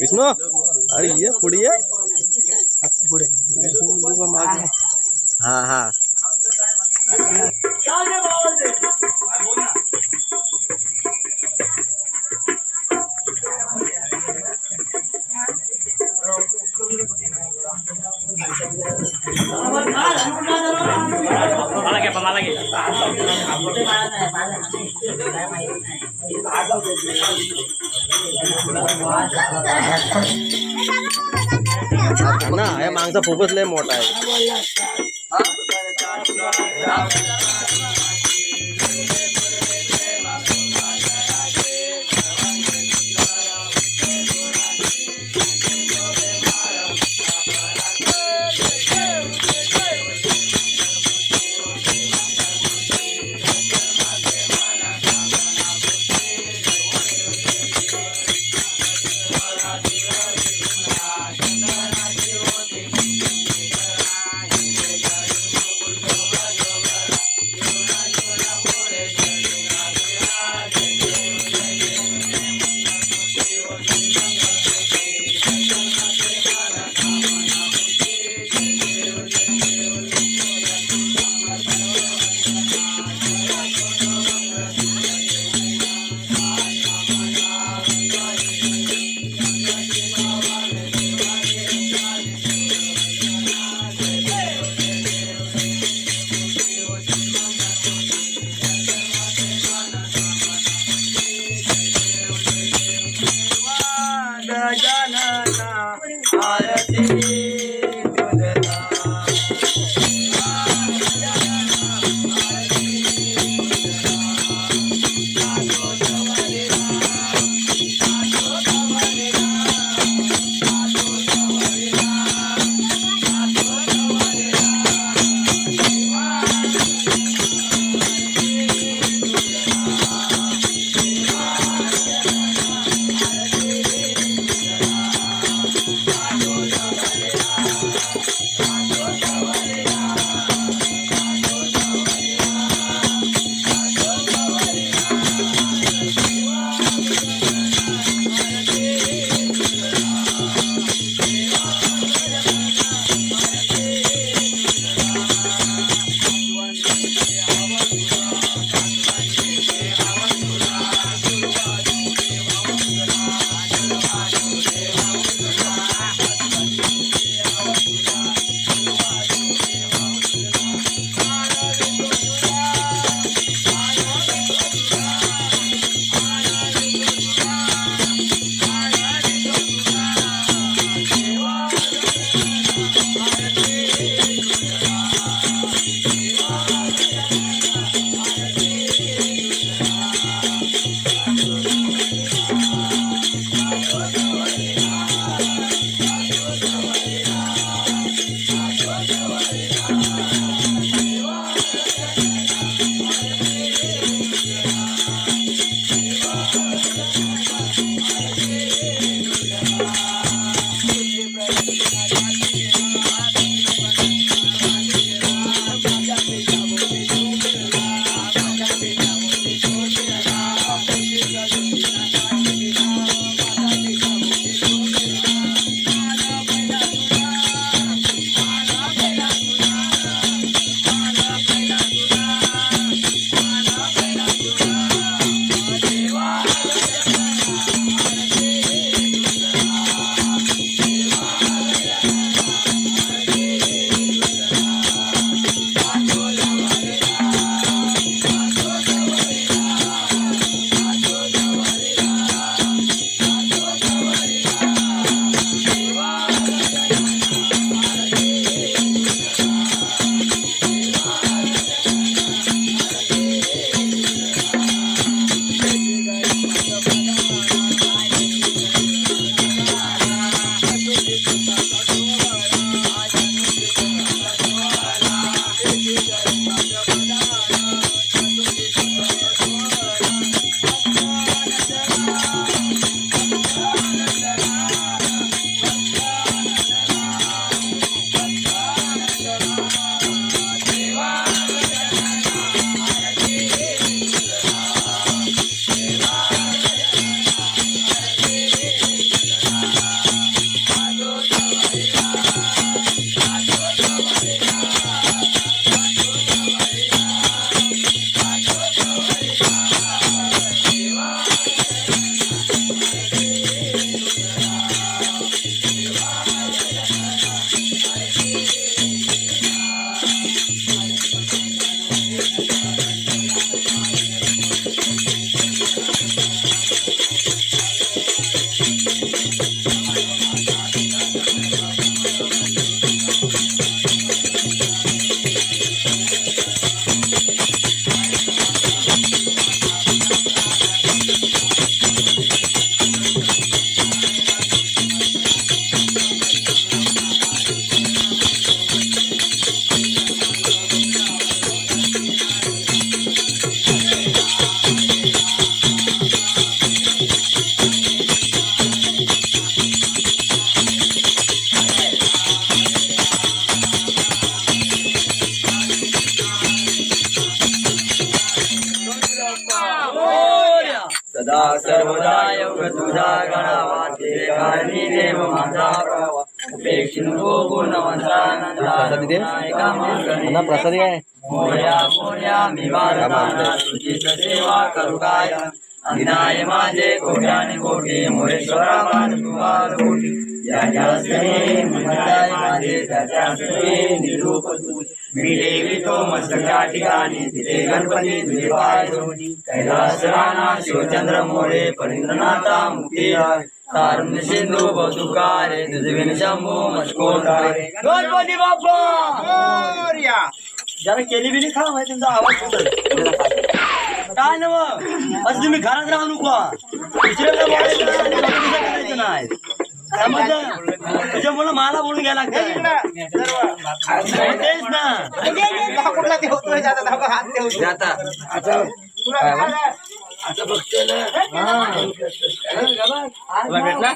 विष्णू? अरे ये पुढे ये. पुढे हा. हा ना या मागचा फोकस लय मोठा आहे. योग तुझा गणावा ते कारणी देव माझा प्रवा उपेक्षिन गो गुणवंतानंदा एका मागणे ना प्रसादी आहे मोर्या मोर्या मी तुझीच सेवा करू काय अंधाय माझे कोट्याने कोटी मोरेश्वरा मान तुम्हाला कोटी. त्याच्या स्त्री म्हणताय माझे त्याच्या स्त्री निरूप तू. मी देवी तो मस्तका ठिकाणी तिथे गणपती तुझे पाय धोनी कैलास राणा शिवचंद्र मोरे परींद्रनाथा मुक्ती तारुण्य सिंधू बौतुकारे तुझे विन शंभू मस्कोन गणपती बाप्पा! जरा केली बिली खा माहिती तुमचा आवाज सुटेल. काय नव? असं तुम्ही घरात राहू नको. दुसऱ्याला बोलायचं नाही, त्याच्यामुळे मला बोलून घ्यायला लागतं तेच ना. कुठला हात ठेवतो आता आता बघतोय ना. तुला भेटला?